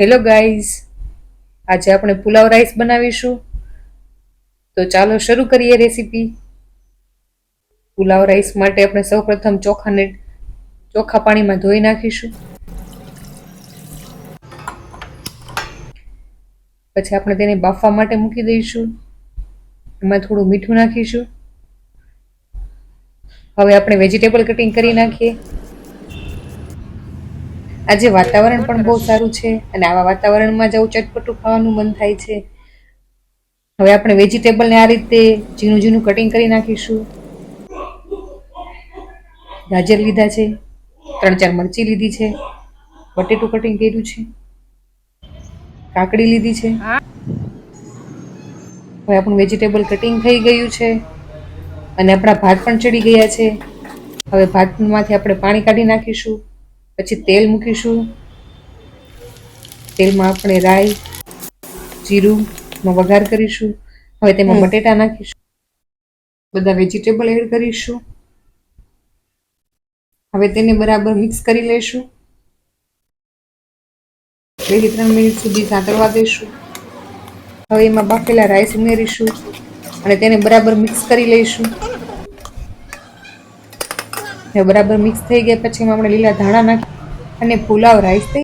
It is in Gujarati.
હેલો ગાઈઝ આજે આપણે પુલાવ રાઈસ બનાવીશું. તો ચાલો શરૂ કરીએ રેસીપી પુલાવ રાઈસ માટે આપણે સૌપ્રથમ ચોખાને ચોખા પાણીમાં ધોઈ નાખીશું. પછી આપણે તેને બાફવા માટે મૂકી દઈશું. એમાં થોડું મીઠું નાખીશું. હવે આપણે વેજીટેબલ કટિંગ કરી નાખીએ. આજે વાતાવરણ પણ બહુ સારું છે અને આવા વાતાવરણમાં જવું ચટપટું ખાવાનું મન થાય છે. હવે આપણે વેજીટેબલને આ રીતે ઝીણું ઝીણું કટિંગ કરી નાખીશું. ગાજર લીધા છે ત્રણ ચાર મરચી લીધી છે બટેટું કટિંગ કર્યું છે કાકડી લીધી છે. હવે આપણું વેજીટેબલ કટિંગ થઈ ગયું છે અને આપણા ભાત પણ ચડી ગયા છે. હવે ભાતમાંથી આપણે પાણી કાઢી નાખીશું. પછી તેલ મૂકીશું. તેલમાં આપણે રાઈ જીરુંનો વઘાર કરીશું. હવે તેમાં બટેટા નાખીશું. બધા વેજીટેબલ એડ કરીશું. હવે તેને બરાબર મિક્સ કરી લઈશું. બેથી ત્રણ મિનિટ સુધી સાંતળવા દઈશું. હવે એમાં બાફેલા રાઈસ ઉમેરીશું અને તેને બરાબર મિક્સ કરી લઈશું. બરાબર મિક્સ થઈ ગયા પછી એમાં આપણે લીલા ધાણા નાખી અને પુલાવ રાઈસ